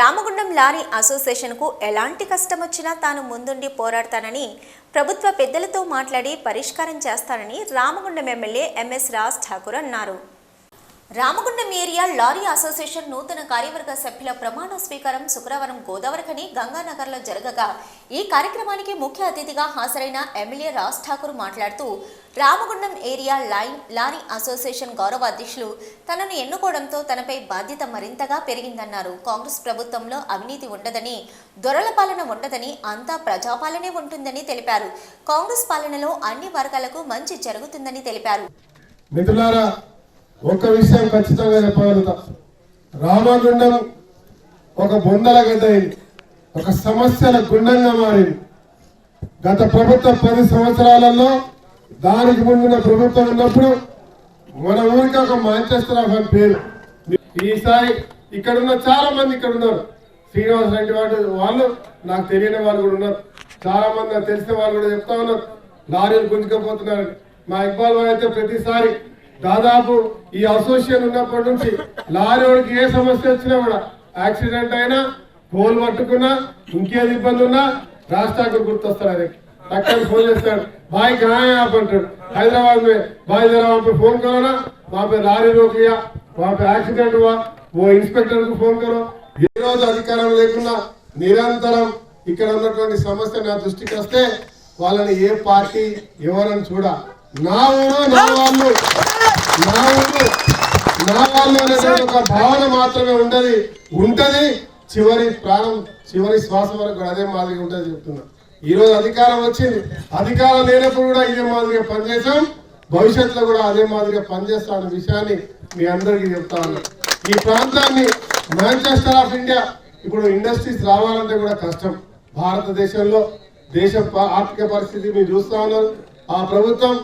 Ramagundam lorry అసోసియేషన్కు ఎలాంటి కష్టం వచ్చినా తాను ముందుండి పోరాడతానని ప్రభుత్వ పెద్దలతో మాట్లాడి పరిష్కారం చేస్తానని రామగుండం ఎమ్మెల్యే ఎంఎస్ రాజ్ ఠాకూర్ అన్నారు. రామగుండం ఏరియా లారీ అసోసియేషన్ నూతన కార్యవర్గ సభ్యుల ప్రమాణ స్వీకారం శుక్రవారం గోదావరిఖని గంగానగర్లో జరగగా. ఈ కార్యక్రమానికి ముఖ్య అతిథిగా హాజరైన ఎమ్మెల్యే రాజ్ ఠాకూర్ మాట్లాడుతూ Ramagundam area line lorry association గౌరవ అధ్యక్షులు తనను ఎన్నుకోవడంతో తనపై బాధ్యత మరింతగా పెరిగిందన్నారు. కాంగ్రెస్ ప్రభుత్వంలో అవినీతి ఉండదని దొరల పాలన ఉండదని అంతా ప్రజాపాలనే ఉంటుందని తెలిపారు. కాంగ్రెస్ పాలనలో అన్ని వర్గాలకు మంచి జరుగుతుందని తెలిపారు. ఒక విషయం ఖచ్చితంగా చెప్పగలుగుతా. రామగుండం ఒక బొందల గడ్డ ఒక సమస్యల గుండంగా మారింది. గత ప్రభుత్వం పది సంవత్సరాలలో దానికి ముందున్న ప్రభుత్వం ఉన్నప్పుడు మన ఊరికి ఒక మాంచెస్టర్ ఆఫ్ అని పేరు. ఈసారి ఇక్కడ ఉన్న చాలా మంది ఇక్కడ ఉన్నారు. శ్రీనివాస్ రెడ్డి వాళ్ళు వాళ్ళు నాకు తెలియని వాళ్ళు కూడా ఉన్నారు. చాలా మంది నాకు తెలిసిన వాళ్ళు కూడా చెప్తా ఉన్నారు. లారీలు గుంజుకపోతున్నారు మా ఇక్బాల్ వాడు అయితే ప్రతిసారి దాదాపు ఈ అసోసియేషన్ ఉన్నప్పటి నుంచి లారీ వాడికి ఏ సమస్య వచ్చినా కూడా యాక్సిడెంట్ అయినా కోల్ పట్టుకున్నా ఇంకేది ఇబ్బంది ఉన్నా రాష్ట్రానికి గుర్తొస్తాడు ఆయనకి टक्कर फोन చేస్తాడు भाई कहाँ है आप अंटर हैदराबाद में भाई जरा वहाँ पे फोन करो ना वहाँ पे लारी रोक लिया वहाँ पे एक्सीडेंट हुआ वो इन्स्पेक्टर को फोन करो ఏ రోజు అధికారం లేకుండా నిరంతరం ఇక్కడ ఉన్నటువంటి సమస్య నా దృష్టికి వస్తే వాళ్ళని ఏ పార్టీ ఎవరని చూడ నా ఊరు నా వాళ్ళు నా ఊరు. నా వాళ్ళు ఒక భావన మాత్రమే ఉండదు ఉంటది. చివరి ప్రాణం చివరి శ్వాస వరకు కూడా అదే మాదిరిగా ఉంటుంది చెప్తున్నా. ఈ రోజు అధికారం వచ్చింది. అధికారం లేనప్పుడు కూడా ఇదే మాదిరిగా పనిచేసాం భవిష్యత్తులో కూడా అదే మాదిరిగా పనిచేస్తాం అనే విషయాన్ని మీ అందరికీ చెప్తా ఉన్నా. ఈ ప్రాంతాన్ని మాంచెస్టర్ ఆఫ్ ఇండియా ఇప్పుడు ఇండస్ట్రీస్ రావాలంటే కూడా కష్టం. భారతదేశంలో దేశ ఆర్థిక పరిస్థితి మీరు చూస్తా ఉన్నారు. ఆ ప్రభుత్వం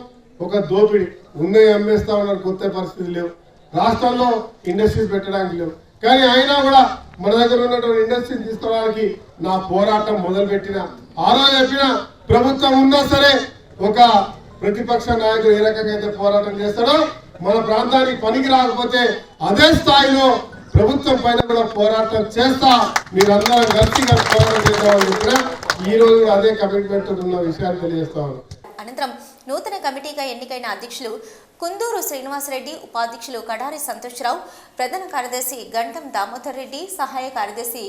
ఒక దోపిడి. ఉన్నాయి అమ్మేస్తా ఉన్నారు కొత్త పరిస్థితి లేవు. రాష్ట్రంలో ఇండస్ట్రీస్ పెట్టడానికి లేవు. కానీ అయినా కూడా మన దగ్గర ఉన్నటువంటి ఇండస్ట్రీని తీసుకోవడానికి నా పోరాటం మొదలు పెట్టిన చెప్పిన ప్రభుత్వం ఉన్నా సరే ఒక ప్రతిపక్ష నాయకుడు ఏ రకంగా అయితే పోరాటం చేస్తాడో మన ప్రాంతానికి పనికి రాకపోతే అదే స్థాయిలో ప్రభుత్వం పైన కూడా పోరాటం చేస్తా మీరందరూ కలిసి పోరాటం చేద్దామని చెప్పిన ఈ రోజు అదే కమిట్మెంట్ ఉన్న విషయాన్ని తెలియజేస్తా ఉన్నాను నూతన కమిటీగా ఎన్నికైన అధ్యక్షులు కుందూరు శ్రీనివాసరెడ్డి ఉపాధ్యక్షులు కడారి సంతోష్రావు ప్రధాన కార్యదర్శి గంటం దామోదర్ రెడ్డి సహాయ కార్యదర్శి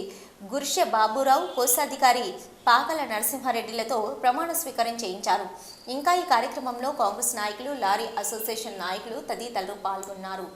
గుర్ష బాబురావు కోశాధికారి పాకల నరసింహారెడ్డిలతో ప్రమాణ స్వీకారం చేయించారు. ఇంకా ఈ కార్యక్రమంలో కాంగ్రెస్ నాయకులు లారీ అసోసియేషన్ నాయకులు తదితరులు పాల్గొన్నారు.